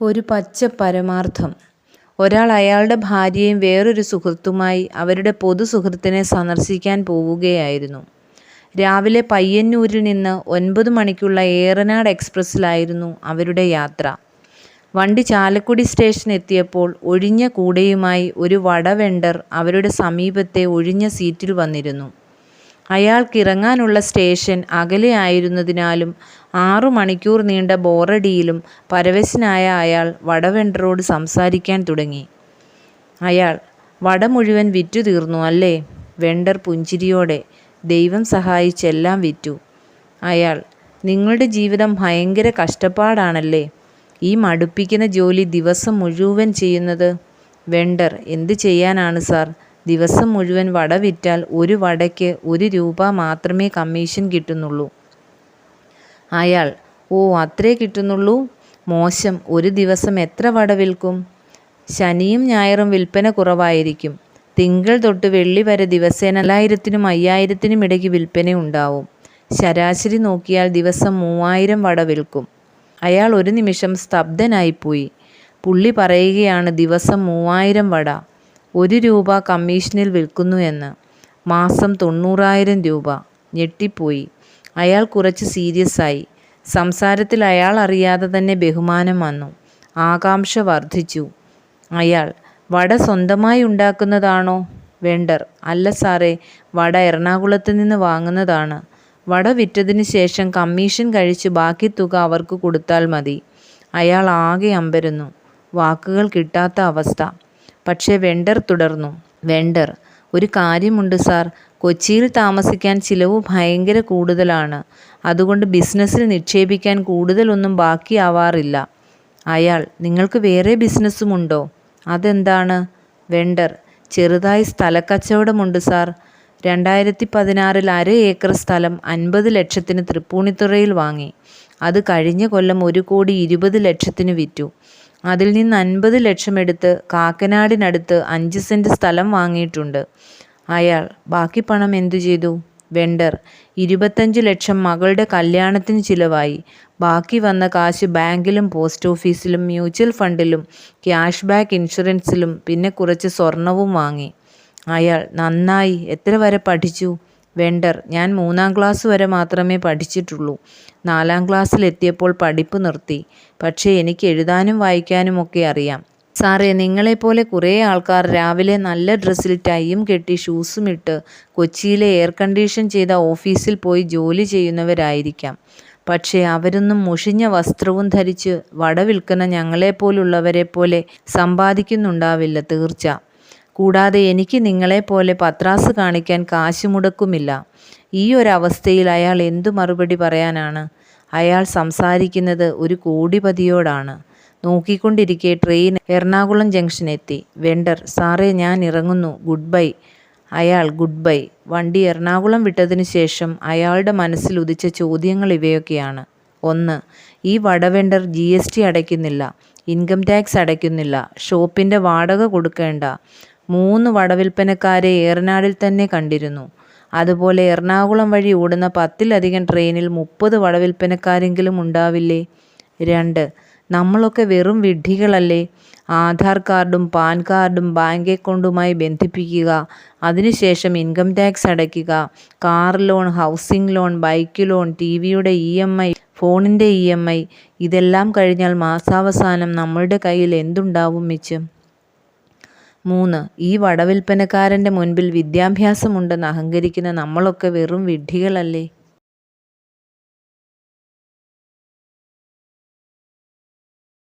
ഒരു പച്ച പരമാർത്ഥം ഒരാൾ അയാളുടെ ഭാര്യയും വേറൊരു സുഹൃത്തുമായി അവരുടെ പൊതു സുഹൃത്തിനെ സന്ദർശിക്കാൻ പോവുകയായിരുന്നു. രാവിലെ പയ്യന്നൂരിൽ നിന്ന് ഒൻപത് മണിക്കുള്ള ഏറനാട് എക്സ്പ്രസ്സിലായിരുന്നു അവരുടെ യാത്ര. വണ്ടി ചാലക്കുടി സ്റ്റേഷൻ എത്തിയപ്പോൾ ഒഴിഞ്ഞ കൂടയുമായി ഒരു വടവെണ്ടർ അവരുടെ സമീപത്തെ ഒഴിഞ്ഞ സീറ്റിൽ വന്നിരുന്നു. അയാൾക്കിറങ്ങാനുള്ള സ്റ്റേഷൻ അകലെയായിരുന്നതിനാലും ആറു മണിക്കൂർ നീണ്ട ബോറടിയിലും പരവശനായ അയാൾ വടവെണ്ടറോട് സംസാരിക്കാൻ തുടങ്ങി. അയാൾ വട മുഴുവൻ വിറ്റു തീർന്നു അല്ലേ? വെണ്ടർ പുഞ്ചിരിയോടെ ദൈവം സഹായിച്ചെല്ലാം വിറ്റു. അയാൾ നിങ്ങളുടെ ജീവിതം ഭയങ്കര കഷ്ടപ്പാടാണല്ലേ? ഈ മടുപ്പിക്കുന്ന ജോലി ദിവസം മുഴുവൻ ചെയ്യുന്നത്? വെണ്ടർ എന്ത് ചെയ്യാനാണ് സാർ ദിവസം മുഴുവൻ വട വിറ്റാൽ ഒരു വടയ്ക്ക് ഒരു രൂപ മാത്രമേ കമ്മീഷൻ കിട്ടുന്നുള്ളൂ. അയാൾ ഓ അത്രേ കിട്ടുന്നുള്ളൂ? മോശം ഒരു ദിവസം എത്ര വട വിൽക്കും? ശനിയും ഞായറും വിൽപ്പന കുറവായിരിക്കും. തിങ്കൾ തൊട്ട് വെള്ളി വരെ ദിവസേന നാലായിരത്തിനും അയ്യായിരത്തിനും ഇടയ്ക്ക് വിൽപ്പന ഉണ്ടാവും ശരാശരി നോക്കിയാൽ ദിവസം മൂവായിരം വട വിൽക്കും. അയാൾ ഒരു നിമിഷം സ്തബ്ധനായിപ്പോയി. പുള്ളി പറയുകയാണ് ദിവസം മൂവായിരം വട ഒരു രൂപ കമ്മീഷനിൽ വിൽക്കുന്നു എന്ന്. മാസം തൊണ്ണൂറായിരം രൂപ. ഞെട്ടിപ്പോയി. അയാൾ കുറച്ച് സീരിയസ് ആയി സംസാരത്തിൽ അയാൾ അറിയാതെ തന്നെ ബഹുമാനം വന്നു. ആകാംക്ഷ വർദ്ധിച്ചു. അയാൾ വട സ്വന്തമായി ഉണ്ടാക്കുന്നതാണോ? വെണ്ടർ അല്ല സാറേ വട എറണാകുളത്ത് നിന്ന് വാങ്ങുന്നതാണ്. വട വിറ്റതിന് ശേഷം കമ്മീഷൻ കഴിച്ച് ബാക്കി തുക അവർക്ക് കൊടുത്താൽ മതി. അയാൾ ആകെ അമ്പരുന്നു വാക്കുകൾ കിട്ടാത്ത അവസ്ഥ. പക്ഷേ വെണ്ടർ തുടർന്നു. വെണ്ടർ ഒരു കാര്യമുണ്ട് സാർ കൊച്ചിയിൽ താമസിക്കാൻ ചിലവ് ഭയങ്കര കൂടുതലാണ്. അതുകൊണ്ട് ബിസിനസ്സിൽ നിക്ഷേപിക്കാൻ കൂടുതലൊന്നും ബാക്കിയാവാറില്ല. അയാൾ നിങ്ങൾക്ക് വേറെ ബിസിനസ്സുമുണ്ടോ? അതെന്താണ്? വെണ്ടർ ചെറുതായി സ്ഥലക്കച്ചവടമുണ്ട് സാർ. രണ്ടായിരത്തി പതിനാറിൽ അര ഏക്കർ സ്ഥലം അൻപത് ലക്ഷത്തിന് തൃപ്പൂണിത്തുറയിൽ വാങ്ങി. അത് കഴിഞ്ഞ കൊല്ലം ഒരു കോടി ഇരുപത് ലക്ഷത്തിന് വിറ്റു. അതിൽ നിന്ന് അൻപത് ലക്ഷം എടുത്ത് കാക്കനാടിനടുത്ത് അഞ്ച് സെന്റ് സ്ഥലം വാങ്ങിയിട്ടുണ്ട്. അയാൾ ബാക്കി പണം എന്തു ചെയ്തു? വെണ്ടർ ഇരുപത്തഞ്ച് ലക്ഷം മകളുടെ കല്യാണത്തിന് ചിലവായി. ബാക്കി വന്ന കാശ് ബാങ്കിലും പോസ്റ്റ് ഓഫീസിലും മ്യൂച്വൽ ഫണ്ടിലും ക്യാഷ് ബാക്ക് ഇൻഷുറൻസിലും പിന്നെ കുറച്ച് സ്വർണവും വാങ്ങി. അയാൾ നന്നായി എത്ര വരെ പഠിച്ചു? വെണ്ടർ ഞാൻ മൂന്നാം ക്ലാസ് വരെ മാത്രമേ പഠിച്ചിട്ടുള്ളൂ. നാലാം ക്ലാസ്സിലെത്തിയപ്പോൾ പഠിപ്പ് നിർത്തി. പക്ഷേ എനിക്ക് എഴുതാനും വായിക്കാനും ഒക്കെ അറിയാം. സാറേ നിങ്ങളെപ്പോലെ കുറേ ആൾക്കാർ രാവിലെ നല്ല ഡ്രസ്സിൽ ടൈയും കെട്ടി ഷൂസും ഇട്ട് കൊച്ചിയിലെ എയർ കണ്ടീഷൻ ചെയ്ത ഓഫീസിൽ പോയി ജോലി ചെയ്യുന്നവരായിരിക്കാം. പക്ഷേ അവരൊന്നും മുഷിഞ്ഞ വസ്ത്രവും ധരിച്ച് വട വിൽക്കുന്ന ഞങ്ങളെപ്പോലുള്ളവരെ പോലെ സമ്പാദിക്കുന്നുണ്ടാവില്ല തീർച്ച. കൂടാതെ എനിക്ക് നിങ്ങളെപ്പോലെ പത്രാസ് കാണിക്കാൻ കാശ് മുടക്കുമില്ല. ഈയൊരവസ്ഥയിൽ അയാൾ എന്തു മറുപടി പറയാനാണ്? അയാൾ സംസാരിക്കുന്നത് ഒരു കോടിപതിയോടാണ്. നോക്കിക്കൊണ്ടിരിക്കെ ട്രെയിൻ എറണാകുളം ജംഗ്ഷൻ എത്തി വെണ്ടർ സാറേ ഞാൻ ഇറങ്ങുന്നു ഗുഡ് ബൈ. അയാൾ ഗുഡ് ബൈ. വണ്ടി എറണാകുളം വിട്ടതിനു ശേഷം അയാളുടെ മനസ്സിൽ ഉദിച്ച ചോദ്യങ്ങൾ ഇവയൊക്കെയാണ് ഒന്ന് ഈ വടവെണ്ടർ ജി. എസ്. ടി അടയ്ക്കുന്നില്ല. ഇൻകം ടാക്സ് അടയ്ക്കുന്നില്ല. ഷോപ്പിന്റെ വാടക കൊടുക്കേണ്ട. മൂന്ന് വടവിൽപ്പനക്കാരെ ഏറനാടിൽ തന്നെ കണ്ടിരുന്നു. അതുപോലെ എറണാകുളം വഴി ഓടുന്ന പത്തിലധികം ട്രെയിനിൽ മുപ്പത് വടവിൽപ്പനക്കാരെങ്കിലും ഉണ്ടാവില്ലേ? രണ്ട് നമ്മളൊക്കെ വെറും വിഡ്ഢികളല്ലേ? ആധാർ കാർഡും പാൻ കാർഡും ബാങ്ക് അക്കൗണ്ടുമായി ബന്ധിപ്പിക്കുക. അതിനുശേഷം ഇൻകം ടാക്സ് അടയ്ക്കുക. Car loan, housing loan, bike loan, T വിയുടെ ഇ. എം. ഐ, ഫോണിന്റെ ഇ. എം. ഐ. ഇതെല്ലാം കഴിഞ്ഞാൽ മാസാവസാനം നമ്മളുടെ കയ്യിൽ എന്തുണ്ടാവും മിച്ചം? മൂന്ന് ഈ വടവിൽപ്പനക്കാരന്റെ മുൻപിൽ വിദ്യാഭ്യാസമുണ്ടെന്ന് അഹങ്കരിക്കുന്ന നമ്മളൊക്കെ വെറും വിഡ്ഢികളല്ലേ?